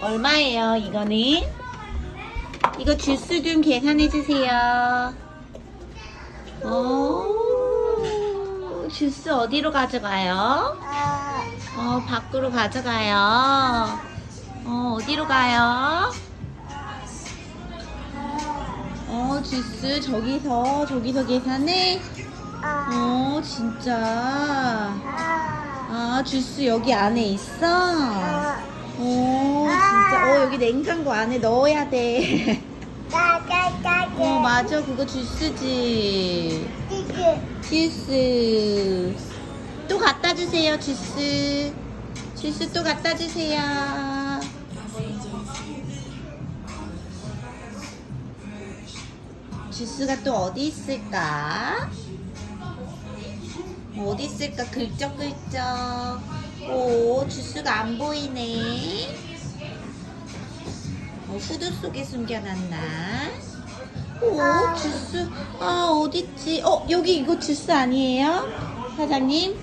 얼마예요, 이거는? 이거 주스 좀 계산해주세요. 어, 주스 어디로 가져가요? 어, 밖으로 가져가요. 어, 어디로 가요? 어, 주스 저기서, 저기서 계산해? 어, 진짜. 아, 주스 여기 안에 있어? 오, 진짜. 어, 여기 냉장고 안에 넣어야 돼. 어, 맞아. 그거 주스지. 주스. 또 갖다 주세요, 주스. 주스 또 갖다 주세요. 주스가 또 어디 있을까? 어디 있을까? 글쩍글쩍. 오, 주스가 안 보이네. 어, 후드 속에 숨겨놨나? 오, 주스. 아, 어딨지? 어, 여기 이거 주스 아니에요? 사장님?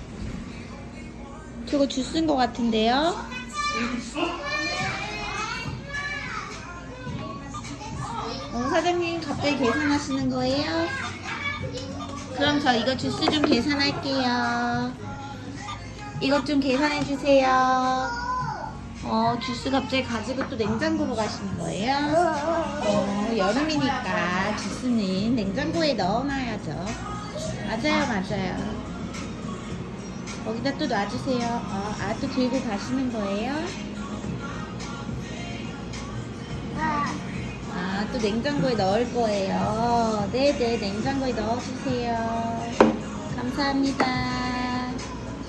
저거 주스인 것 같은데요? 어, 사장님 갑자기 계산하시는 거예요? 그럼 저 이거 주스 좀 계산할게요. 이것 좀 계산해 주세요. 어, 주스 갑자기 가지고 또 냉장고로 가시는 거예요? 어, 여름이니까 주스는 냉장고에 넣어놔야죠. 맞아요, 맞아요. 거기다 또 놔주세요. 어, 아, 또 들고 가시는 거예요? 아, 또 냉장고에 넣을 거예요. 네네, 냉장고에 넣어주세요. 감사합니다.